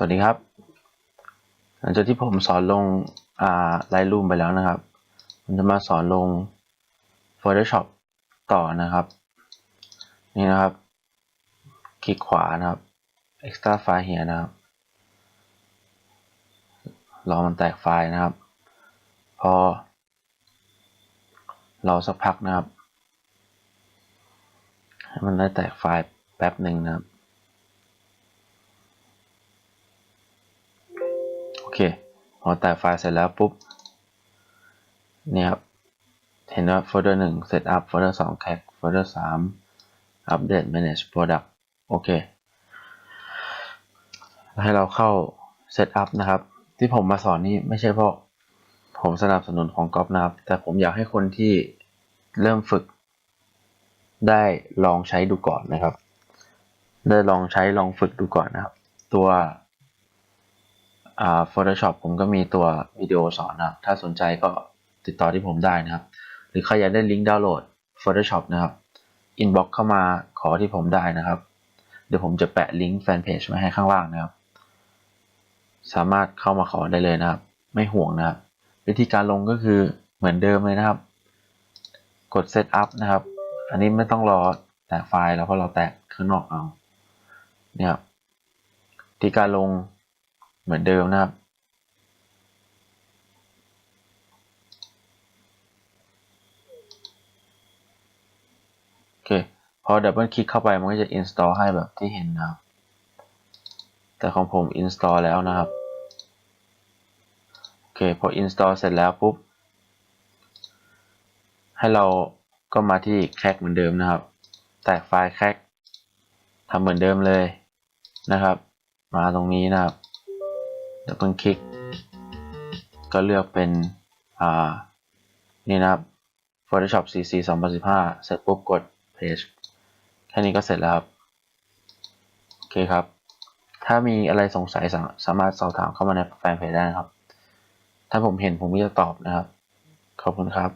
สวัสดีครับ หลังจากที่ผมสอนลงอ่า Lightroom ไปแล้วนะครับผมจะมาสอนลง Photoshop ต่อนะครับ นี่นะครับ คลิกขวานะครับ extra file here นะครับ รอมันแตกไฟล์นะครับ พอ รอสักพักนะครับ ให้มันได้แตกไฟล์แป๊บหนึ่งนะครับ เคพอแตกไฟล์เสร็จแล้วปุ๊บเนี่ยครับเห็นว่าโฟลเดอร์หนึ่ง setup โฟลเดอร์สอง cache โฟลเดอร์สาม update manage product โอเค ให้เราเข้า setup นะครับ ที่ผมมาสอนนี่ไม่ใช่เพราะผมสนับสนุนของก๊อฟนะครับ แต่ผมอยากให้คนที่เริ่มฝึก ได้ลองใช้ดูก่อนนะครับ ได้ลองใช้ลองฝึกดูก่อนนะครับ ตัว อ่า Photoshop ผมก็มีตัววิดีโอสอนนะครับ ถ้าสนใจก็ติดต่อที่ผมได้นะครับ หรือใครอยากได้ลิงก์ดาวน์โหลด Photoshop นะครับ inbox เข้ามาขอที่ผมได้นะครับ เดี๋ยวผมจะแปะลิงก์แฟนเพจไว้ให้ข้างล่างนะครับ สามารถเข้ามาขอได้เลยนะครับ ไม่ห่วงนะครับ วิธีการลงก็คือเหมือนเดิมเลยนะครับ กด set up นะครับ อันนี้ไม่ต้องรอแตกไฟล์แล้วเพราะเราแตกข้างนอกเอาเนี่ยครับวิธีการลง เหมือนเดิมนะครับ โอเค พอดับเบิลคลิกเข้าไปมันก็จะ install ให้แบบที่เห็นนะครับ แต่ของผม install แล้วนะครับ โอเค พอ install เสร็จแล้วปุ๊บ ให้เราก็มาที่แค c เหมือนเดิมนะครับ แตกไฟล์แค c ทำเหมือนเดิมเลยนะครับ มาตรงนี้นะครับ ดับเบิลคลิก ก็เลือกเป็นอ่านี่นะครับ Photoshop CC 2015 เสร็จปุ๊บกด Page แค่นี้ก็เสร็จแล้วครับ โอเคครับ ถ้ามีอะไรสงสัยสาสามารถสอบถามเข้ามาในแฟนเพจได้นะครับ ถ้าผมเห็นผมก็จะตอบนะครับ ขอบคุณครับ